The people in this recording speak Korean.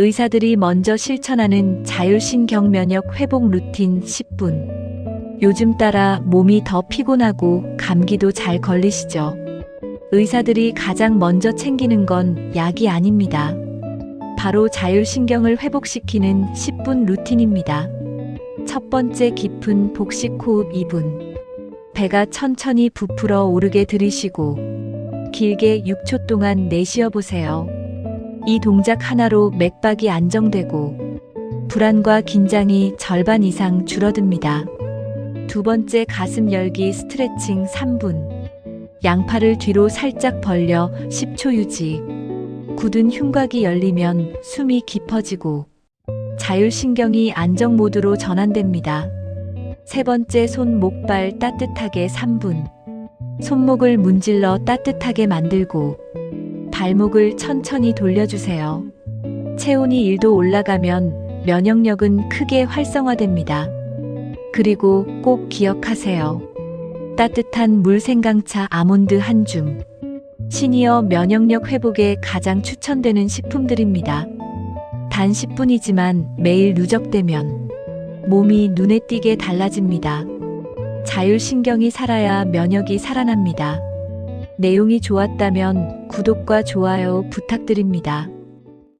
의사들이 먼저 실천하는 자율신경 면역 회복 루틴 10분. 요즘 따라 몸이 더 피곤하고 감기도 잘 걸리시죠? 의사들이 가장 먼저 챙기는 건 약이 아닙니다. 바로 자율신경을 회복시키는 10분 루틴입니다. 첫 번째 깊은 복식 호흡 2분. 배가 천천히 부풀어 오르게 들이쉬고 길게 6초 동안 내쉬어 보세요. 이 동작 하나로 맥박이 안정되고 불안과 긴장이 절반 이상 줄어듭니다. 두 번째 가슴 열기 스트레칭 3분. 양팔을 뒤로 살짝 벌려 10초 유지. 굳은 흉곽이 열리면 숨이 깊어지고 자율신경이 안정 모드로 전환됩니다. 세 번째 손, 목 발 따뜻하게 3분. 손목을 문질러 따뜻하게 만들고 발목을 천천히 돌려주세요. 체온이 1도 올라가면 면역력은 크게 활성화됩니다. 그리고 꼭 기억하세요. 따뜻한 물 생강차 아몬드 한 줌. 시니어 면역력 회복에 가장 추천되는 식품들입니다. 단 10분이지만 매일 누적되면 몸이 눈에 띄게 달라집니다. 자율신경이 살아야 면역이 살아납니다. 내용이 좋았다면 구독과 좋아요 부탁드립니다.